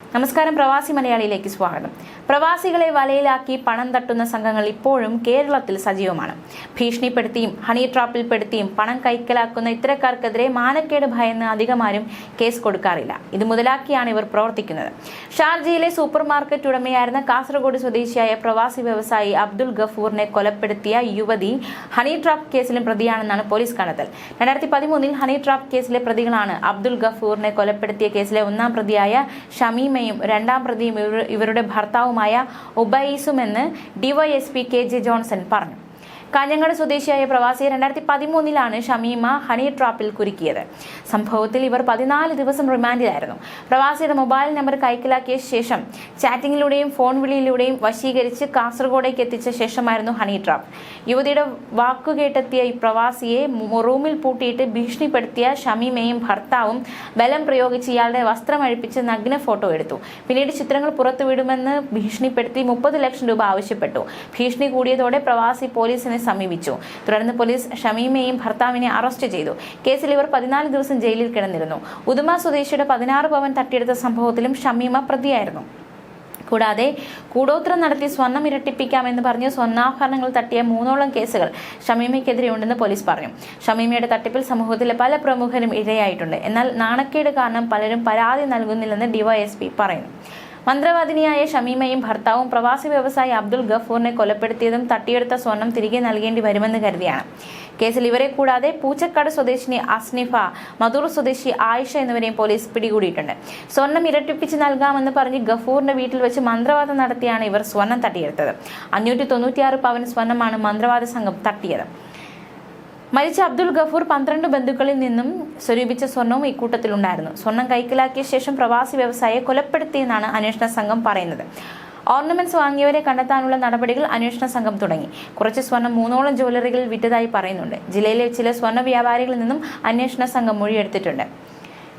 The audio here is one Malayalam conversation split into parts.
നമസ്കാരം പ്രവാസി മലയാളിയിലേക്ക് സ്വാഗതം. പ്രവാസികളെ വലയിലാക്കി പണം തട്ടുന്ന സംഘങ്ങൾ ഇപ്പോഴും കേരളത്തിൽ സജീവമാണ്. ഭീഷണിപ്പെടുത്തിയും ഹണി ട്രാപ്പിൽപ്പെടുത്തിയും പണം കൈക്കലാക്കുന്ന ഇത്തരക്കാർക്കെതിരെ മാനക്കേട് ഭയന്ന് അധികമാരും കേസ് കൊടുക്കാറില്ല. ഇത് മുതലാക്കിയാണ് ഇവർ പ്രവർത്തിക്കുന്നത്. ഷാർജയിലെ സൂപ്പർ മാർക്കറ്റ് ഉടമയായിരുന്ന കാസർഗോഡ് സ്വദേശിയായ പ്രവാസി വ്യവസായി അബ്ദുൾ ഗഫൂറിനെ കൊലപ്പെടുത്തിയ യുവതി ഹണി ട്രാപ്പ് കേസിലും പ്രതിയാണെന്നാണ് പോലീസ് കണ്ടെത്തൽ. രണ്ടായിരത്തി പതിമൂന്നിൽ ഹണി ട്രാപ്പ് കേസിലെ പ്രതികളാണ് അബ്ദുൾ ഗഫൂറിനെ കൊലപ്പെടുത്തിയ കേസിലെ ഒന്നാം പ്രതിയായ ഷമീമയും രണ്ടാം പ്രതിയും ഇവരുടെ ഭർത്താവുമായ ഉബൈസുമെന്ന് ഡിവൈഎസ്പി കെ ജെ ജോൺസൺ പറഞ്ഞു. കാഞ്ഞങ്ങാട് സ്വദേശിയായ പ്രവാസിയെ രണ്ടായിരത്തി പതിമൂന്നിലാണ് ഷമീമ ഹണി ട്രാപ്പിൽ കുരുക്കിയത്. സംഭവത്തിൽ ഇവർ പതിനാല് ദിവസം റിമാൻഡിലായിരുന്നു. പ്രവാസിയുടെ മൊബൈൽ നമ്പർ കൈക്കലാക്കിയ ശേഷം ചാറ്റിംഗിലൂടെയും ഫോൺ വിളിയിലൂടെയും വശീകരിച്ച് കാസർഗോഡേക്ക് എത്തിച്ച ശേഷമായിരുന്നു ഹണി ട്രാപ്പ്. യുവതിയുടെ വാക്കുകേട്ടെത്തിയ ഈ പ്രവാസിയെ റൂമിൽ പൂട്ടിയിട്ട് ഭീഷണിപ്പെടുത്തിയ ഷമീമയും ഭർത്താവും ബലം പ്രയോഗിച്ച് ഇയാളുടെ വസ്ത്രം അഴിപ്പിച്ച് നഗ്ന ഫോട്ടോ എടുത്തു. പിന്നീട് ചിത്രങ്ങൾ പുറത്തുവിടുമെന്ന് ഭീഷണിപ്പെടുത്തി മുപ്പത് ലക്ഷം രൂപ ആവശ്യപ്പെട്ടു. ഭീഷണി കൂടിയതോടെ പ്രവാസി പോലീസിനെ സമീപിച്ചു. തുടർന്ന് പോലീസ് ഷമീമയെയും ഭർത്താവിനെ അറസ്റ്റ് ചെയ്തു. കേസിൽ ഇവർ പതിനാല് ദിവസം ജയിലിൽ കിടന്നിരുന്നു. ഉദുമ സ്വദേശിയുടെ പതിനാറ് പവൻ തട്ടിയെടുത്ത സംഭവത്തിലും ഷമീമ പ്രതിയായിരുന്നു. കൂടാതെ കൂടോത്രം നടത്തി സ്വർണം ഇരട്ടിപ്പിക്കാമെന്ന് പറഞ്ഞ് സ്വർണാഭരണങ്ങൾ തട്ടിയ മൂന്നോളം കേസുകൾ ഷമീമയ്ക്കെതിരെ ഉണ്ടെന്ന് പോലീസ് പറഞ്ഞു. ഷമീമയുടെ തട്ടിപ്പിൽ സമൂഹത്തിലെ പല പ്രമുഖരും ഇരയായിട്ടുണ്ട്. എന്നാൽ നാണക്കേട് കാരണം പലരും പരാതി നൽകുന്നില്ലെന്ന് ഡിവൈഎസ്പി പറയുന്നു. മന്ത്രവാദിനിയായ ഷമീമയും ഭർത്താവും പ്രവാസി വ്യവസായി അബ്ദുൾ ഗഫൂറിനെ കൊലപ്പെടുത്തിയതും തട്ടിയെടുത്ത സ്വർണം തിരികെ നൽകേണ്ടി വരുമെന്ന് കരുതിയാണ്. കേസിൽ ഇവരെ കൂടാതെ പൂച്ചക്കാട് സ്വദേശിനി അസ്നിഫ മധൂർ സ്വദേശി ആയിഷ എന്നിവരെയും പോലീസ് പിടികൂടിയിട്ടുണ്ട്. സ്വർണം ഇരട്ടിപ്പിച്ച് നൽകാമെന്ന് പറഞ്ഞ് ഗഫൂറിന്റെ വീട്ടിൽ വെച്ച് മന്ത്രവാദം നടത്തിയാണ് ഇവർ സ്വർണം തട്ടിയെടുത്തത്. അഞ്ഞൂറ്റി തൊണ്ണൂറ്റിയാറ് പവൻ സ്വർണമാണ് മന്ത്രവാദ സംഘം തട്ടിയത്. മരിച്ച അബ്ദുൾ ഗഫൂർ പന്ത്രണ്ട് ബന്ധുക്കളിൽ നിന്നും സ്വരൂപിച്ച സ്വർണവും ഇക്കൂട്ടത്തിലുണ്ടായിരുന്നു. സ്വർണം കൈക്കലാക്കിയ ശേഷം പ്രവാസി വ്യവസായിയെ കൊലപ്പെടുത്തിയെന്നാണ് അന്വേഷണ സംഘം പറയുന്നത്. ഓർണമെന്റ്സ് വാങ്ങിയവരെ കണ്ടെത്താനുള്ള നടപടികൾ അന്വേഷണ സംഘം തുടങ്ങി. കുറച്ച് സ്വർണം മൂന്നോളം ജ്വല്ലറികളിൽ വിറ്റതായി പറയുന്നുണ്ട്. ജില്ലയിലെ ചില സ്വർണ വ്യാപാരികളിൽ നിന്നും അന്വേഷണ സംഘം മൊഴിയെടുത്തിട്ടുണ്ട്.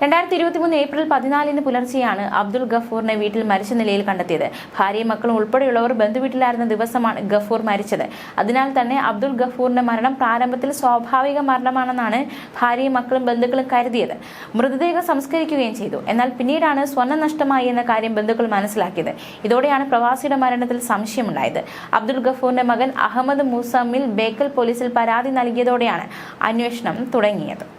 രണ്ടായിരത്തി ഇരുപത്തി മൂന്ന് ഏപ്രിൽ പതിനാലിന് പുലർച്ചെയാണ് അബ്ദുൾ ഗഫൂറിനെ വീട്ടിൽ മരിച്ച നിലയിൽ കണ്ടെത്തിയത്. ഭാര്യയും മക്കളും ഉൾപ്പെടെയുള്ളവർ ബന്ധുവീട്ടിലായിരുന്ന ദിവസമാണ് ഗഫൂർ മരിച്ചത്. അതിനാൽ തന്നെ അബ്ദുൾ ഗഫൂറിന്റെ മരണം പ്രാരംഭത്തിൽ സ്വാഭാവിക മരണമാണെന്നാണ് ഭാര്യയും മക്കളും ബന്ധുക്കളും കരുതിയത്. മൃതദേഹം സംസ്കരിക്കുകയും ചെയ്തു. എന്നാൽ പിന്നീടാണ് സ്വർണ നഷ്ടമായി എന്ന കാര്യം ബന്ധുക്കൾ മനസ്സിലാക്കിയത്. ഇതോടെയാണ് പ്രവാസിയുടെ മരണത്തിൽ സംശയമുണ്ടായത്. അബ്ദുൾ ഗഫൂറിന്റെ മകൻ അഹമ്മദ് മൂസമ്മിൽ ബേക്കൽ പോലീസിൽ പരാതി നൽകിയതോടെയാണ് അന്വേഷണം തുടങ്ങിയത്.